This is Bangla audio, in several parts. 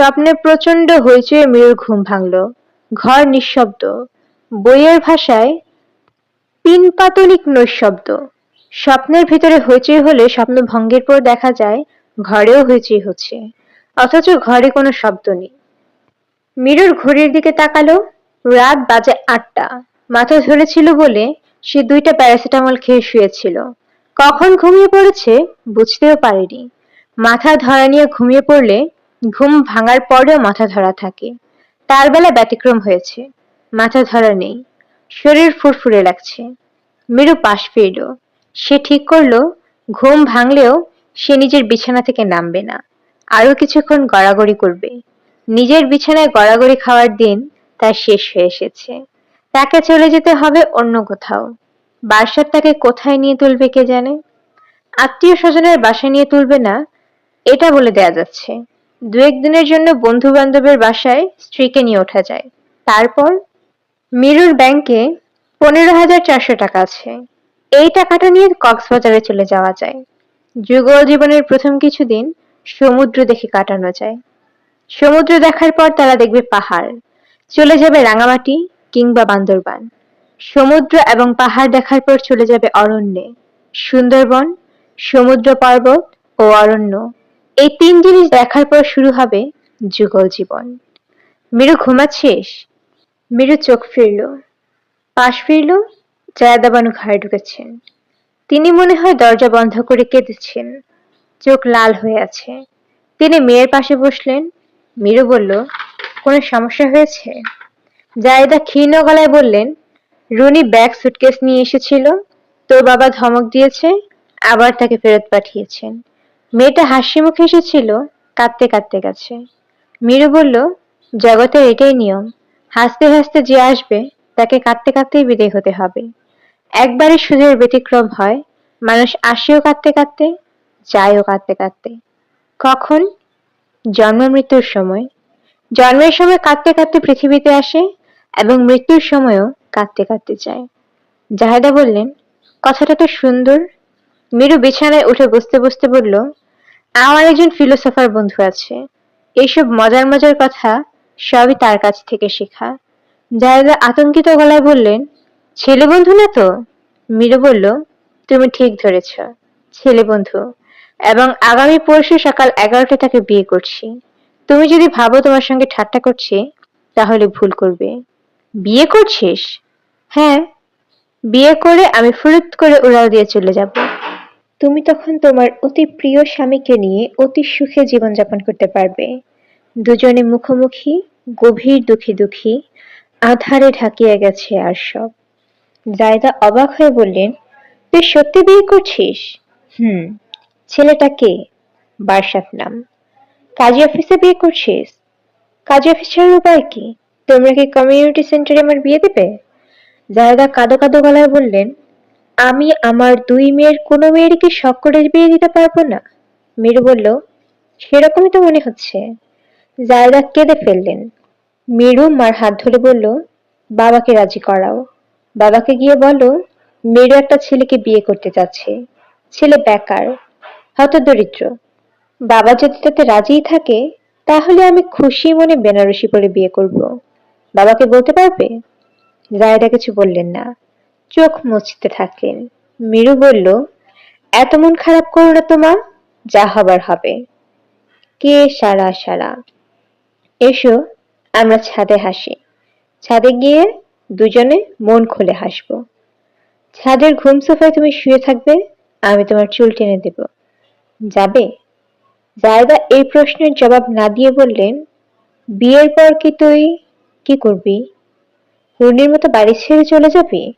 স্বপ্নে প্রচণ্ড হইচয়ে মেয়ের ঘুম ভাঙল। ঘর নিঃশব্দ। বইয়ের ভাষায় পিনপাতলিক নৈশব্দ। স্বপ্নের ভিতরে হইচই হলে স্বপ্ন ভঙ্গের পর দেখা যায়, ঘরেও হইচই হচ্ছে। অথচ ঘরে কোনো শব্দ নেই। মিরুর ঘড়ির দিকে তাকালো। রাত বাজে আটটা। মাথা ধরেছিল বলে সে দুইটা প্যারাসিটামল খেয়ে শুয়েছিল। কখন ঘুমিয়ে পড়েছে বুঝতেও পারেনি। মাথা ধরা নিয়ে ঘুমিয়ে পড়লে ঘুম ভাঙার পরেও মাথা ধরা থাকে। তার বেলা ব্যতিক্রম হয়েছে। মাথা ধরা নেই। শরীর ফুরফুরে লাগছে। মেরু পাশ ফিরল সে ঠিক করল, ঘুম ভাঙলেও সে নিজের বিছানা থেকে নামবে না। আরও কিছুক্ষণ গড়াগড়ি করবে। নিজের বিছানায় গড়াগড়ি খাওয়ার দিন তার শেষ হয়ে এসেছে। তাকে চলে যেতে হবে অন্য কোথাও। বাসার তাকে কোথায় নিয়ে তুলবে কে জানে? আত্মীয় স্বজনের বাসায় নিয়ে তুলবে না, এটা বলে দেয়া যাচ্ছে। দু একদিনের জন্য বন্ধু বান্ধবের বাসায় স্ত্রীকে নিয়ে ওঠা যায়। তারপর মিরুর ব্যাংকে পনেরো হাজার চারশো টাকা আছে। এই টাকাটা নিয়ে কক্সবাজারে চলে যাওয়া যায়। যুগল জীবনের প্রথম কিছুদিন সমুদ্র দেখে কাটানো যায়। সমুদ্র দেখার পর তারা দেখবে পাহাড়। চলে যাবে রাঙামাটি কিংবা বান্দরবান। সমুদ্র এবং পাহাড় দেখার পর চলে যাবে অরণ্যে। সুন্দরবন, সমুদ্র পর্বত ও অরণ্য। এই তিন জিনিস দেখার পর শুরু হবে যুগল জীবন। মেরু ঘুমাচ্ছিস? মেরু চোখ ফিরল। পাশ ফিরল, জয়াদাবানু ঘরে ঢুকেছেন তিনি মনে হয় দরজা বন্ধ করে কেঁদেছেন। চোখ লাল হয়ে আছে। তিনি মেয়ের পাশে বসলেন। মিরু বলল, কোনো সমস্যা হয়েছে? জায়দা ক্ষীণ গলায় বললেন, রুনি ব্যাগ, সুটকেস নিয়ে এসেছিল। তোর বাবা ধমক দিয়েছে, আবার তাকে ফেরত পাঠিয়েছেন। মেয়েটা হাসি মুখে এসেছিল, কাঁদতে কাঁদতে গেছে। মীরু বলল জগতের এটাই নিয়ম। হাসতে হাসতে যে আসবে, তাকে কাঁদতে কাঁদতেই বিদায় হতে হবে। একবারই সুদের ব্যতিক্রম হয়, মানুষ আসেও কাঁদতে কাঁদতে, যায়ও কাঁদতে কাঁদতে। কখন? জন্ম মৃত্যুর সময়। জন্মের সময় কাঁদতে কাঁদতে পৃথিবীতে আসে এবং মৃত্যুর সময়ও কাঁদতে কাঁদতে যায়। জাহেদা বললেন, কথাটা তো সুন্দর। মিরু বিছানায় উঠে বসতে বসতে বলল আমার একজন ফিলোসফার বন্ধু আছে। এইসব মজার মজার কথা সবই তার কাছ থেকে শেখা। জাহেদা আতঙ্কিত গলায় বললেন, ছেলে বন্ধু না তো? মিরু বলল, তুমি ঠিক ধরেছ, ছেলে বন্ধু। এবং আগামী পরশু সকাল এগারোটায় তাকে বিয়ে করছি। তুমি যদি ভাবো তোমার সঙ্গে ঠাট্টা করছি, তাহলে ভুল করবে। বিয়ে করছিস? হ্যাঁ। বিয়ে করে আমি ফুরুত করে উড়াল দিয়ে চলে যাব। তুমি তখন তোমার অতি প্রিয় স্বামীকে নিয়ে অতি সুখে জীবনযাপন করতে পারবে। দুজনে মুখোমুখি, গভীর দুঃখী দুঃখী, আধারে ঢাকিয়া গেছে আর সব। জায়দা অবাক হয়ে বললেন, তুই সত্যি বিয়ে করছিস? হুম। ছেলেটা কে? বারসাত নাম। কাজী অফিসে বিয়ে করছিস? কাজী অফিসারের উপায় কি? তোমরা কি কমিউনিটি সেন্টারে আমার বিয়ে দেবে? জায়দা কাদো কাদো গলায় বললেন আমি আমার দুই মেয়ের, কোনো মেয়েরকে শখ করে বিয়ে দিতে পারব না? মেরু বলল, সেরকমই তো মনে হচ্ছে। জায়দা কেঁদে ফেললেন। মেরু মার হাত ধরে বলল, বাবাকে রাজি করাও। বাবাকে গিয়ে বলো মেরু একটা ছেলেকে বিয়ে করতে যাচ্ছে। ছেলে বেকার হত দরিদ্র বাবা যদি তাতে রাজিই থাকে, তাহলে আমি খুশি মনে বেনারসি পরে বিয়ে করব। বাবাকে বলতে পারবে? জায়দা কিছু বললেন না। চোখ মুছতে থাকলেন। মিরু বলল, এত মন খারাপ করো না তোমা যা হবার হবে। কে সারা সারা? এসো, আমরা ছাদে হাসি। ছাদে গিয়ে দুজনে মন খুলে হাসবো। ছাদের ঘুম সোফায় তুমি শুয়ে থাকবে, আমি তোমার চুল টেনে দেব। যাবে? জায়দা এই প্রশ্নের জবাব না দিয়ে বললেন, বিয়ের পর কি তুই কি করবি? রুনির মতো বাড়ি ছেড়ে চলে যাবি?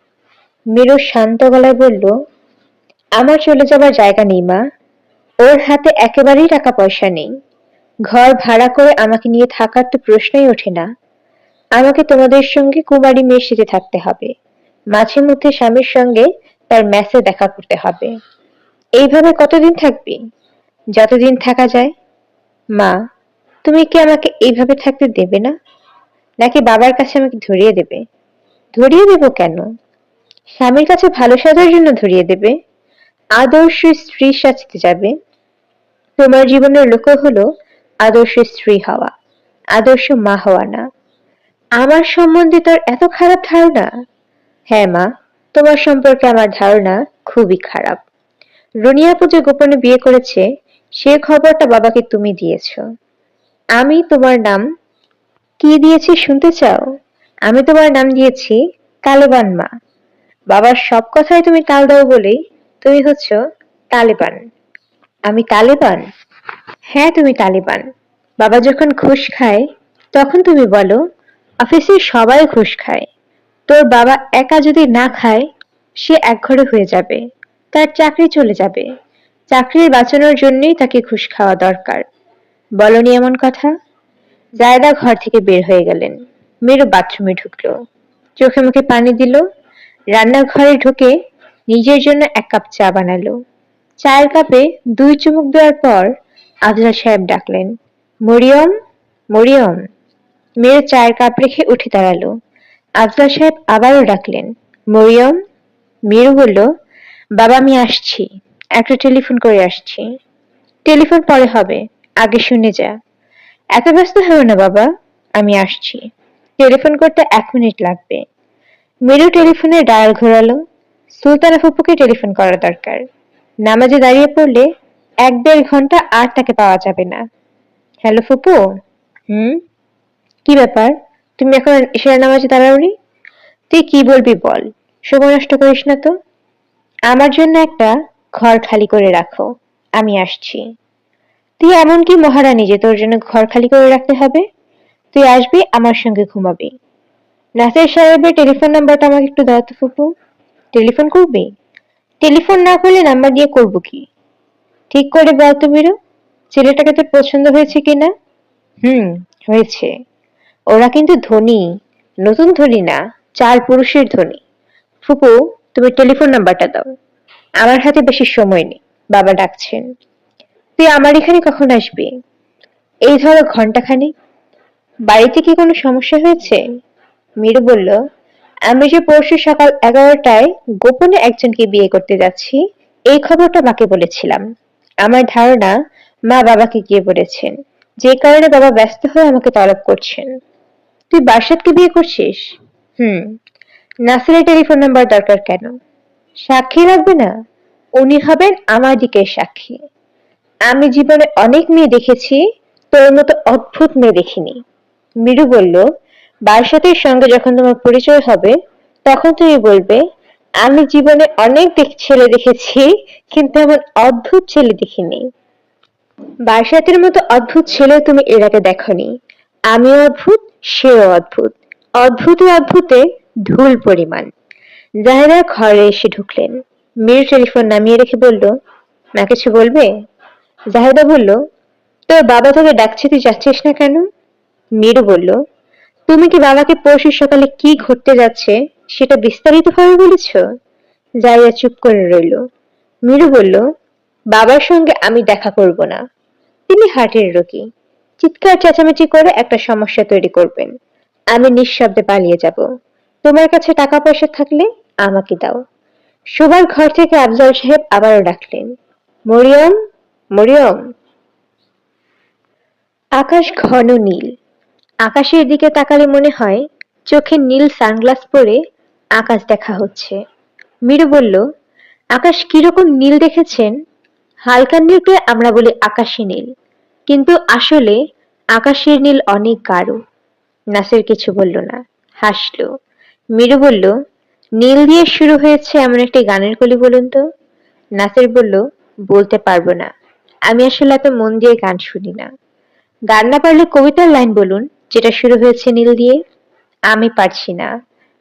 মিরু শান্ত গলায় বলল, আমার চলে যাবার জায়গা নেই, মা। ওর হাতে একেবারেই টাকা পয়সা নেই। ঘর ভাড়া করে আমাকে নিয়ে থাকার তো প্রশ্নই ওঠে না। আমাকে তোমাদের সঙ্গে কুমারী মেয়ের সাথে থাকতে হবে। মাঝে মধ্যে স্বামীর সঙ্গে তার ম্যাচে দেখা করতে হবে। এইভাবে কতদিন থাকবি? যতদিন থাকা যায়। মা, তুমি কি আমাকে এইভাবে থাকতে দেবে না? নাকি বাবার কাছে আমাকে ধরিয়ে দেবে? ধরিয়ে দেব কেন? স্বামীর কাছে ভালো সাজার জন্য ধরিয়ে দেবে। আদর্শ স্ত্রী সাজতে যাবে। তোমার জীবনের লক্ষ্য হলো আদর্শ স্ত্রী হওয়া, আদর্শ মা হওয়া না। আমার সম্বন্ধে তোর এত খারাপ ধারণা? হ্যাঁ মা, তোমার সম্পর্কে আমার ধারণা খুবই খারাপ। রুনিয়াপু যে গোপনে বিয়ে করেছে, সে খবরটা বাবাকে তুমি দিয়েছ। আমি তোমার নাম কি দিয়েছি শুনতে চাও? আমি তোমার নাম দিয়েছি তালেবান মা। বাবার সব কথায় তুমি তাল দাও বলেই তুমি হচ্ছ তালেবান। আমি তালেবান? হ্যাঁ তুমি তালেবান। বাবা যখন ঘুষ খায়, তখন তুমি বলো অফিসে সবাই ঘুষ খায়। তোর বাবা একা যদি না খায়, সে একঘরে হয়ে যাবে। তার চাকরি চলে যাবে। চাকরির বাঁচানোর জন্যই তাকে ঘুষ খাওয়া দরকার। বলনি এমন কথা? জায়দা ঘর থেকে বের হয়ে গেলেন। মেরু বাথরুমে ঢুকলো। চোখে মুখে পানি দিল। রান্নাঘরে ঢুকে নিজের জন্য এক কাপ চা বানালো। চায়ের কাপে দুই চুমুক দেওয়ার পর আজরা সাহেব ডাকলেন, মরিয়ম মরিয়ম। মেয়ের চায়ের কাপ রেখে উঠে দাঁড়াল। আজরা সাহেব আবারও ডাকলেন, মরিয়ম? মেরু বলল, বাবা, আমি আসছি। একটা টেলিফোন করে আসছি। টেলিফোন পরে হবে, আগে শুনে যা। এত ব্যস্ত হও না বাবা, আমি আসছি। টেলিফোন করতে এক মিনিট লাগবে। মেরু টেলিফোনে ডায়াল ঘোরালো, সুলতানা ফুপুকে টেলিফোন করা দরকার। নামাজে দাঁড়িয়ে পড়লে এক দেড় ঘণ্টা আর তাকে পাওয়া যাবে না। হ্যালো ফুপু? হুম? কি ব্যাপার? তুমি এখন এশার নামাজে দাঁড়াওনি? তুই কি বলবি বল? সময় নষ্ট করিস না তো? আমার জন্য একটা ঘর খালি করে রাখো, আমি আসছি। তুই এমন কি মহারানী যে তোর জন্য ঘর খালি করে রাখতে হবে? তুই আসবি, আমার সঙ্গে ঘুমাবি। নাসির সাহেবের টেলিফোন নাম্বারটা আমাকে একটু দাও তো ফুপু। টেলিফোন করবে? টেলিফোন না করলে নাম্বার দিয়ে করব কি? ঠিক করে বল তো বিরু। ছেলেটাকে তোর পছন্দ হয়েছে কিনা? হুম, হয়েছে। ওরা কিন্তু ধনী, নতুন ধনী না, চার পুরুষের ধনী। ফুপু, তুমি টেলিফোন নাম্বারটা দাও। আমার হাতে বেশি সময় নেই, বাবা ডাকছেন। তুই আমার এখানে কখন আসবি? এই ধরো ঘন্টাখানি বাড়িতে কি কোনো সমস্যা হয়েছে? মীরু বলল আমি যে পরশু সকাল এগারোটায় গোপনে একজনকে বিয়ে করতে যাচ্ছি, এই খবরটা মাকে বলেছিলাম। আমার ধারণা মা বাবাকে গিয়ে বলেছেন। যে কারণে বাবা ব্যস্ত হয়ে আমাকে তলব করছেন। তুই বাসাদকে বিয়ে করছিস? হুম। নাসিরের টেলিফোন নাম্বার দরকার কেন? সাক্ষী রাখবে না? উনি হবেন আমার দিকের সাক্ষী। আমি জীবনে অনেক মেয়ে দেখেছি, তোর মতো অদ্ভুত মেয়ে দেখিনি। মিরু বলল বারসাতের সঙ্গে যখন তোমার পরিচয় হবে, তখন তুমি বলবে, আমি জীবনে অনেক ছেলে দেখেছি, কিন্তু এমন অদ্ভুত ছেলে দেখিনি। বারসাতের মতো অদ্ভুত ছেলে তুমি এর আগে দেখনি। আমিও অদ্ভুত, সেও অদ্ভুত। অদ্ভুতে অদ্ভুতে ধুল পরিমাণ। জাহেরা ঘরে এসে ঢুকলেন। মীর টেলিফোন নামিয়ে রেখে বলল, মা কিছু বলবে? জাহেদা বলল, তোর বাবা তোকে ডাকছে, তুই যাচ্ছিস না কেন? মীরু বলল তুমি কি বাবাকে পরশু সকালে কি ঘটতে যাচ্ছে সেটা বিস্তারিত ভাবে বলেছ? জাইয়া চুপ করে রইল। মীরু বলল, বাবার সঙ্গে আমি দেখা করব না। তিনি হার্টের রোগী। চিৎকার, চেঁচামেচি করে একটা সমস্যা তৈরি করবেন। আমি নিঃশব্দে পালিয়ে যাব। তোমার কাছে টাকা পয়সা থাকলে আমাকে দাও। শোবার ঘর থেকে আফজাল সাহেব আবারও ডাকলেন, মরিয়ম মরিয়ম। আকাশ ঘন নীল। আকাশের দিকে তাকালে মনে হয় চোখে নীল সানগ্লাস পরে আকাশ দেখা হচ্ছে। মীরু বলল, আকাশ কীরকম নীল দেখেছেন? হালকা নীলকে আমরা বলি আকাশী নীল। কিন্তু আসলে আকাশের নীল অনেক গাঢ়। নাসির কিছু বলল না, হাসল। মীরু বলল, নীল দিয়ে শুরু হয়েছে এমন একটি গানের কলি বলুন তো? নাসির বলল, বলতে পারব না। আমি আসলে এত মন দিয়ে গান শুনি না। গান না পারলে কবিতার লাইন বলুন। যেটা শুরু হয়েছে নীল দিয়ে, আমি পারছি না।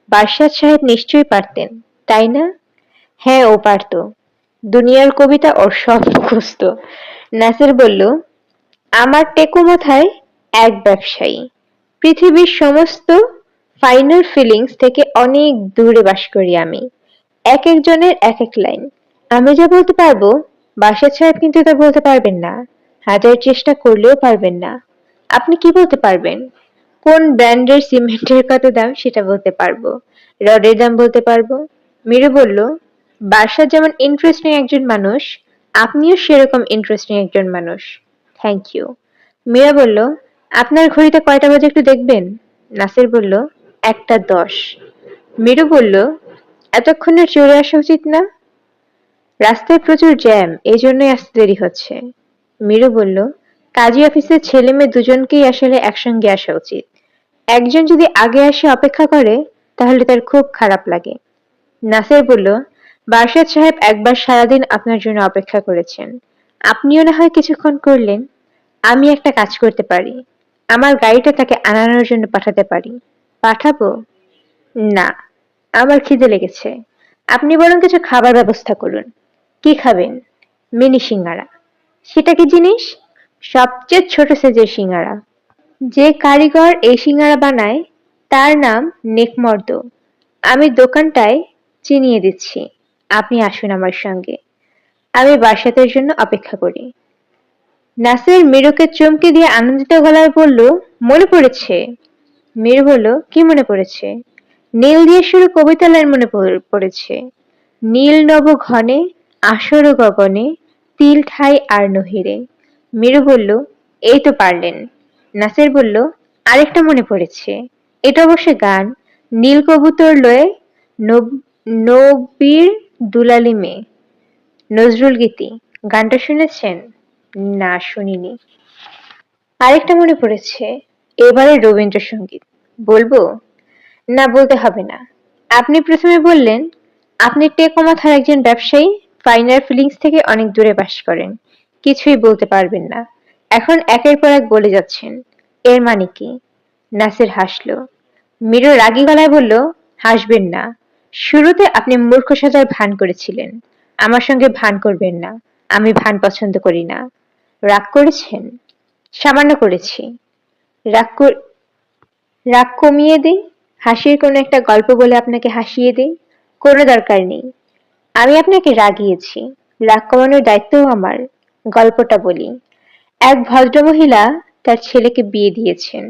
বারশাদ সাহেব নিশ্চয়ই পারতেন, তাই না? হ্যাঁ ও পারত। দুনিয়ার কবিতা ওর সব মুখস্ত নাসির বলল, আমার টেকো মাথায় এক ব্যবসায়ী। পৃথিবীর সমস্ত ফাইনাল ফিলিংস থেকে অনেক দূরে বাস করি আমি। এক একজনের এক এক লাইন। আমি যা বলতে পারব বাসাদ সাহেব কিন্তু তা বলতে পারবেন না। হাজার চেষ্টা করলেও পারবেন না। আপনি কি বলতে পারবেন? কোন ব্র্যান্ডের সিমেন্টের কত দাম সেটা বলতে পারব। রডের দাম বলতে পারব। মিরু বলল বাসাদ যেমন ইন্টারেস্টিং একজন মানুষ, আপনিও সেরকম ইন্টারেস্টিং একজন মানুষ। থ্যাংক ইউ মীরা বলল, আপনার ঘড়িতে কয়টা বাজে একটু দেখবেন? নাসির বলল, একটা দশ। মিরু বলল, এতক্ষণে চলে আসা উচিত না। রাস্তায় প্রচুর জ্যাম এই জন্যই আসতে দেরি হচ্ছে। মিরু বলল, কাজী অফিসের ছেলে মেয়ে দুজনকেই আসলে একসঙ্গে আসা উচিত। একজন যদি আগে আসে অপেক্ষা করে, তাহলে তার খুব খারাপ লাগে। নাসির বলল, বারশাদ সাহেব একবার সারাদিন আপনার জন্য অপেক্ষা করেছেন। আপনিও না হয় কিছুক্ষণ করলেন। আমি একটা কাজ করতে পারি। আমার গাড়িটা তাকে আনানোর জন্য পাঠাতে পারি। পাঠাবো? না, আমার খিদে লেগেছে। আপনি বরং কিছু খাবার ব্যবস্থা করুন। কি খাবেন? মিনি সিঙ্গারা। সেটা কি জিনিস? সবচেয়ে ছোট সাইজের সিঙ্গারা। যে কারিগর এই সিঙ্গারা বানায়, তার নাম নেকমর্দ। আমি দোকানটায় চিনিয়ে দিচ্ছি। আপনি আসুন আমার সঙ্গে। আমি বাসাতের জন্য অপেক্ষা করি। নাসির মিরুকে চমকে দিয়ে আনন্দিত গলায় বলল, মনে পড়েছে? মিরু বলল, কি মনে পড়েছে? নীল দিয়ে শুরু কবিতা লাইন মনে পড়- পড়েছে। নীল নব ঘনে, আসর গগনে, তিল ঠাই আর নহিরে। মিরু বলল, এই তো পারলেন। নাসির বলল, আরেকটা মনে পড়েছে। এটা অবশ্য গান। নীল কবুতর লয়ে নবীর দুলালি মেয়ে। নজরুল গীতি। গানটা শুনেছেন? না, শুনিনি। আরেকটা মনে পড়েছে। এবারে রবীন্দ্রসঙ্গীত। বলব? না, বলতে হবে না। আপনি প্রথমে বললেন, আপনি টেকোমাথার একজন ব্যবসায়ী ফাইনাল ফিলিংস থেকে অনেক দূরে বাস করেন। কিছুই বলতে পারবেন না। এখন একের পর এক বলে যাচ্ছেন। এর মানে কি? নাসির হাসলো। মিরু রাগী গলায় বলল, হাসবেন না। শুরুতে আপনি মূর্খ সাজার ভান করেছিলেন। আমার সঙ্গে ভান করবেন না। আমি ভান পছন্দ করি না। রাগ করেছেন? সামান্য করেছি। রাগ রাগ কমিয়ে দিই? হাসির কোনো একটা গল্প বলে আপনাকে হাসিয়ে দিই? কোনো দরকার নেই। আমি আপনাকে রাগিয়েছি। রাগ কমানোর দায়িত্বও আমার। গল্পটা বলি। এক ভদ্রমহিলা তার ছেলেকে বিয়ে দিয়েছেন।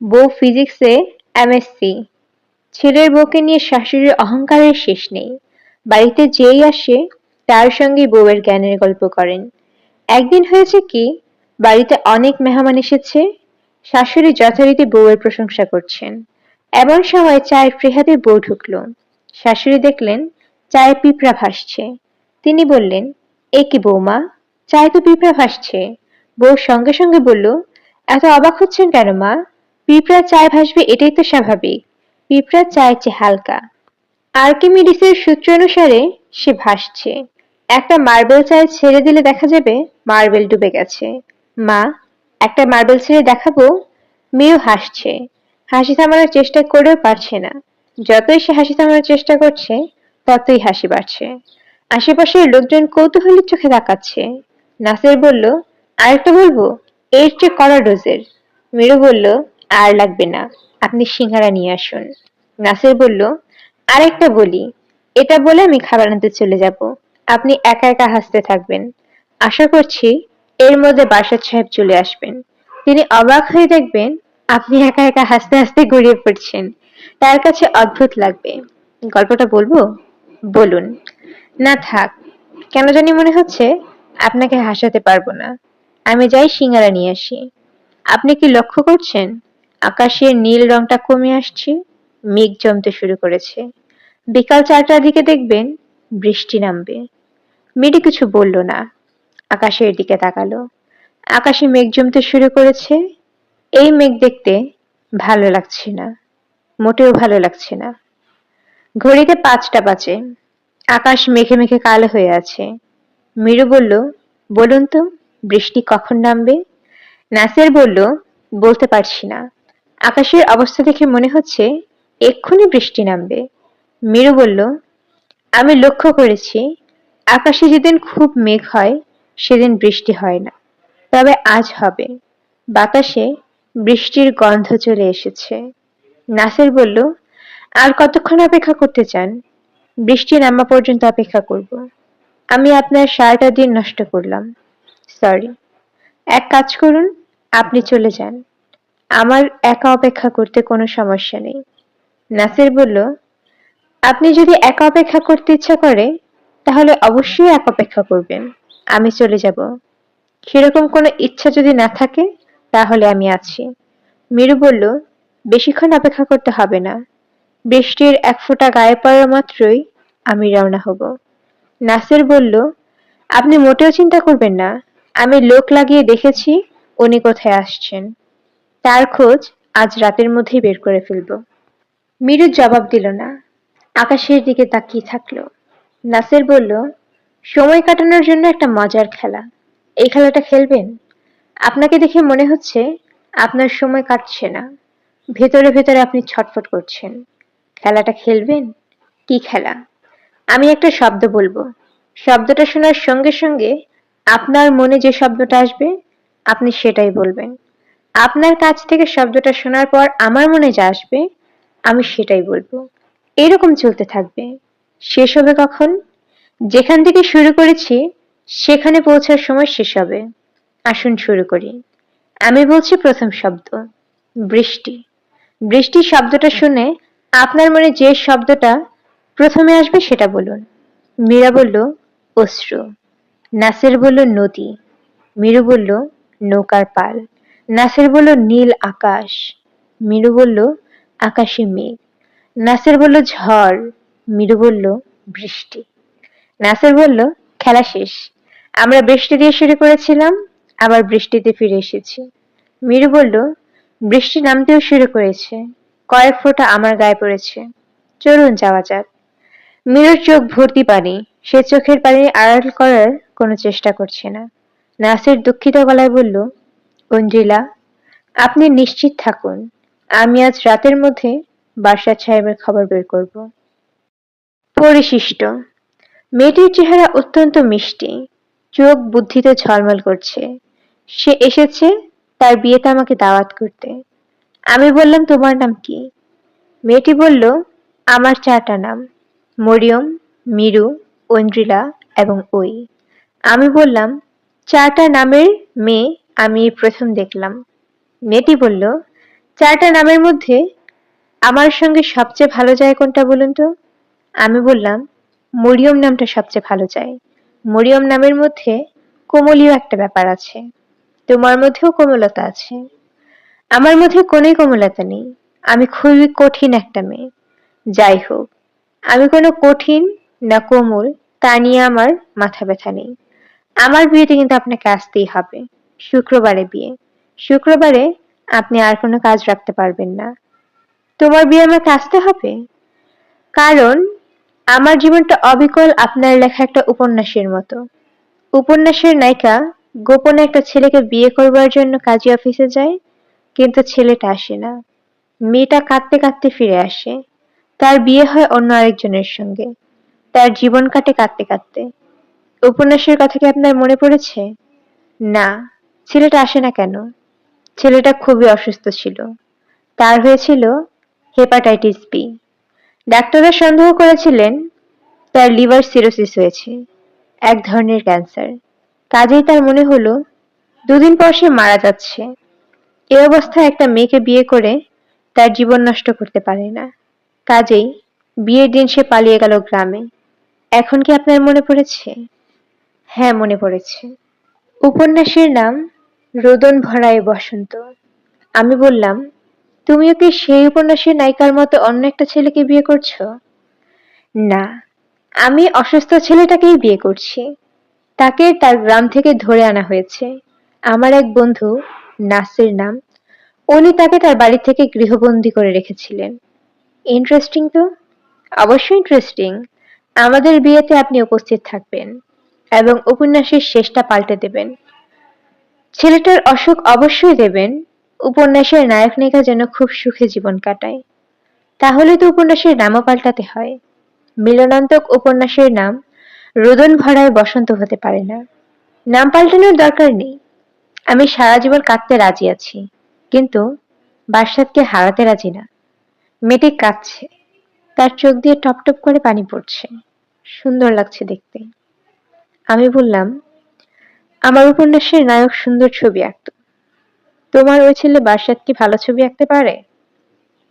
বউ ফিজিক্সে এমএসসি। ছেলের বউকে নিয়ে শাশুড়ির অহংকারের শেষ নেই। বাড়িতে যেই আসে, তার সঙ্গে বউয়ের জ্ঞানের গল্প করেন। একদিন হয়েছে কি, বাড়িতে অনেক মেহমান এসেছে। শাশুড়ি যথারীতি বউয়ের প্রশংসা করছেন। এমন সময় চায়ের ফ্রিহাতে বউ ঢুকলো। শাশুড়ি দেখলেন চায়ে পিঁপড়া ভাসছে। তিনি বললেন, এ কি বৌমা, চায়ে তো পিঁপড়া ভাসছে। বউ সঙ্গে সঙ্গে বলল, এত অবাক হচ্ছেন কেন মা? পিঁপড়া চায় ভাসবে এটাই তো স্বাভাবিক। পিঁপড়া চায়ের চেয়ে হালকা। আর্কিমিডিসের সূত্র অনুসারে সে ভাসছে। একটা মার্বেল চায় ছেড়ে দিলে দেখা যাবে মার্বেল ডুবে গেছে। মা, একটা মার্বেল ছেড়ে দেখাবো? মেয়েও হাসছে। হাসি থামানোর চেষ্টা করেও পারছে না। যতই সে হাসি থামানোর চেষ্টা করছে, ততই হাসি বাড়ছে। আশেপাশের লোকজন কৌতূহলী চোখে তাকাচ্ছে। নাসের বলল আরেকটা বলব, এর চেয়ে কড়া ডোজের। মিরু বলল, আর লাগবে না, আপনি সিঙ্গারা নিয়ে আসুন। নাসির বলল, আরেকটা বলি, এটা বলে আমি খাবার আনতে চলে যাব। আপনি একা একা হাসতে থাকবেন। আশা করছি এর মধ্যে বাসার সাহেব চলে আসবেন। তিনি অবাক হয়ে দেখবেন, আপনি একা একা হাসতে হাসতে গড়িয়ে পড়ছেন। তার কাছে অদ্ভুত লাগবে। গল্পটা বলব? বলুন। না থাক, কেন জানি মনে হচ্ছে আপনাকে হাসাতে পারব না। আমি যাই সিঙ্গারা নিয়ে আসি। আপনি কি লক্ষ্য করছেন? আকাশের নীল রংটা কমে আসছে, মেঘ জমতে শুরু করেছে। বিকাল চারটার দিকে দেখবেন বৃষ্টি নামবে। মেয়েটি কিছু বলল না। আকাশের দিকে তাকালো। আকাশে মেঘ জমতে শুরু করেছে। এই মেঘ দেখতে ভালো লাগছে না। মোটেও ভালো লাগছে না। ঘড়িতে পাঁচটা বাজে। আকাশ মেঘে মেঘে কালো হয়ে আছে। মিরু বলল, বলুন তো বৃষ্টি কখন নামবে? নাসের বলল, বলতে পারছি না। আকাশের অবস্থা দেখে মনে হচ্ছে এক্ষুনি বৃষ্টি নামবে। মিরু বলল, আমি লক্ষ্য করেছি, আকাশে যেদিন খুব মেঘ হয়, সেদিন বৃষ্টি হয় না। তবে আজ হবে। বাতাসে বৃষ্টির গন্ধ চলে এসেছে। নাসের বলল, আর কতক্ষণ অপেক্ষা করতে চান? বৃষ্টি নামা পর্যন্ত অপেক্ষা করব। আমি আপনার সারাটা দিন নষ্ট করলাম। সরি এক কাজ করুন, আপনি চলে যান। আমার একা অপেক্ষা করতে কোনো সমস্যা নেই। নাসির বলল, আপনি যদি একা অপেক্ষা করতে ইচ্ছা করে, তাহলে অবশ্যই এক অপেক্ষা করবেন। আমি চলে যাব। সেরকম কোনো ইচ্ছা যদি না থাকে, তাহলে আমি আছি। মিরু বলল, বেশিক্ষণ অপেক্ষা করতে হবে না। বৃষ্টির এক ফোঁটা গায়ে পড়া মাত্রই আমি রওনা হব। নাসির বলল, আপনি মোটেও চিন্তা করবেন না। আমি লোক লাগিয়ে দেখেছি, উনি কোথায় আসছেন। তার খোঁজ আজ রাতের মধ্যেই বের করে ফেলব। মিরু জবাব দিল না। আকাশের দিকে তাকিয়ে থাকল। নাসির বলল, সময় কাটানোর জন্য একটা মজার খেলা। এই খেলাটা খেলবেন? আপনাকে দেখে মনে হচ্ছে আপনার সময় কাটছে না। ভেতরে ভেতরে আপনি ছটফট করছেন। খেলাটা খেলবেন? কি খেলা? আমি একটা শব্দ বলব। শব্দটা শোনার সঙ্গে সঙ্গে আপনার মনে যে শব্দটা আসবে, আপনি সেটাই বলবেন। আপনার কাছ থেকে শব্দটা শোনার পর আমার মনে যা আসবে, আমি সেটাই বলব। এরকম চলতে থাকবে। শেষ হবে কখন? যেখান থেকে শুরু করেছি, সেখানে পৌঁছার সময় শেষ হবে। আসুন শুরু করি। আমি বলছি প্রথম শব্দ, বৃষ্টি। বৃষ্টি শব্দটা শুনে আপনার মনে যে শব্দটা প্রথমে আসবে সেটা বলুন। মীরা বলল, অশ্রু। নাসের বলল, নদী। মিরু বলল, নৌকার পাল। নাসের বলল, নীল আকাশ। মিরু বলল, আকাশে মেঘ। নাসের বলল, ঝড়। মিরু বলল, বৃষ্টি। নাসের বলল, খেলা শেষ। আমরা বৃষ্টি দিয়ে শুরু করেছিলাম, আবার বৃষ্টিতে ফিরে এসেছি। মিরু বলল, বৃষ্টি নামতেও শুরু করেছে। কয়েক ফোঁটা আমার গায়ে পড়েছে। চলুন যাওয়া যাক। মিরুর চোখ ভর্তি পানি। সে চোখের পানি আড়াল করার কোনো চেষ্টা করছে না। নাসির দুঃখিত গলায় বলল অঞ্জিলা আপনি নিশ্চিত থাকুন, আমি আজ রাতের মধ্যে বাদশাহ সাহেবের খবর বের করব। পরিশিষ্ট, মেয়েটির চেহারা অত্যন্ত মিষ্টি, চোখ বুদ্ধিতে ঝলমল করছে। সে এসেছে, তার বিয়েতে আমাকে দাওয়াত করতে। আমি বললাম, তোমার নাম কি? মেয়েটি বলল, আমার চারটা নাম, মরিয়ম, মিরু ঐন্দ্রিলা এবং ওই। আমি বললাম চারটা নামের মেয়ে আমি প্রথম দেখলাম। মেয়েটি বলল চারটা নামের মধ্যে আমার সঙ্গে সবচেয়ে ভালো যায় কোনটা বলুন তো? আমি বললাম, মরিয়ম নামটা সবচেয়ে ভালো যায়। মরিয়ম নামের মধ্যে কোমলীয় একটা ব্যাপার আছে। তোমার মধ্যেও কোমলতা আছে। আমার মধ্যে কোনোই কোমলতা নেই। আমি খুবই কঠিন একটা মেয়ে। যাই হোক, আমি কোনো কঠিন না কোমল, তা নিয়ে আমার মাথা ব্যথা নেই। আমার বিয়েতে কিন্তু আপনাকে আসতেই হবে। শুক্রবারে বিয়ে। শুক্রবারে আপনি আর কোনো কাজ রাখতে পারবেন না। তোমার বিয়ে আমাকে আসতে হবে? কারণ আমার জীবনটা অবিকল আপনার লেখা একটা উপন্যাসের মতো। উপন্যাসের নায়িকা গোপনে একটা ছেলেকে বিয়ে করবার জন্য কাজী অফিসে যায়, কিন্তু ছেলেটা আসে না। মেয়েটা কাঁদতে কাঁদতে ফিরে আসে। তার বিয়ে হয় অন্য আরেকজনের সঙ্গে। তার জীবন কাটে কাঁদতে কাঁদতে। উপন্যাসের কথা কি আপনার মনে পড়েছে? না, ছেলেটা আসে না কেন? ছেলেটা খুবই অসুস্থ ছিল। তার হয়েছিল হেপাটাইটিস বি। ডাক্তাররা সন্দেহ করেছিলেন তার লিভার সিরোসিস হয়েছে, এক ধরনের ক্যান্সার। কাজেই তার মনে হলো, দুদিন পর সে মারা যাচ্ছে। এ অবস্থায় একটা মেয়েকে বিয়ে করে তার জীবন নষ্ট করতে পারে না। কাজেই বিয়ের দিন সে পালিয়ে গেল গ্রামে। এখন কি আপনার মনে পড়েছে? হ্যাঁ মনে পড়েছে। উপন্যাসের নাম রোদন ভরায় বসন্ত। আমি বললাম, তুমিও কি সেই উপন্যাসের নায়িকার মতো অন্য একটা ছেলেকে বিয়ে করছ? না, আমি অসুস্থ ছেলেটাকেই বিয়ে করছি। তাকে তার গ্রাম থেকে ধরে আনা হয়েছে। আমার এক বন্ধু, নাসের নাম, উনি তাকে তার বাড়ি থেকে গৃহবন্দী করে রেখেছিলেন। ইন্টারেস্টিং তো? অবশ্যই ইন্টারেস্টিং। আমাদের বিয়েতে আপনি উপস্থিত থাকবেন। এবং উপন্যাসের শেষটা পাল্টে দেবেন। ছেলেটার অসুখ অবশ্যই দেবেন, উপন্যাসের নায়ক নায়িকা যেন খুব সুখে জীবন কাটায়। তাহলে তো উপন্যাসের নামও পাল্টাতে হয়। মিলনান্তক উপন্যাসের নাম রোদন ভরায় বসন্ত হতে পারে না। নাম পাল্টানোর দরকার নেই। আমি সারা জীবন কাঁদতে রাজি আছি, কিন্তু বাসাদকে হারাতে রাজি না। মেয়েটি কাঁদছে। তার চোখ দিয়ে টপ টপ করে পানি পড়ছে। সুন্দর লাগছে দেখতে। আমি বললাম, আমার উপন্যাসের নায়ক সুন্দর ছবি আঁকত। তোমার ওই ছেলে বাসাদ কি ভালো ছবি আঁকতে পারে?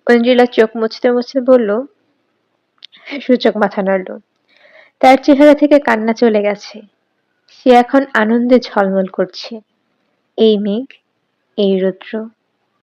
ঐন্দ্রিলা চোখ মুছতে মুছতে বলল, সূচক মাথা নাড়ল। তার চেহারা থেকে কান্না চলে গেছে। সে এখন আনন্দে ঝলমল করছে। এই মেঘ, এই রৌদ্র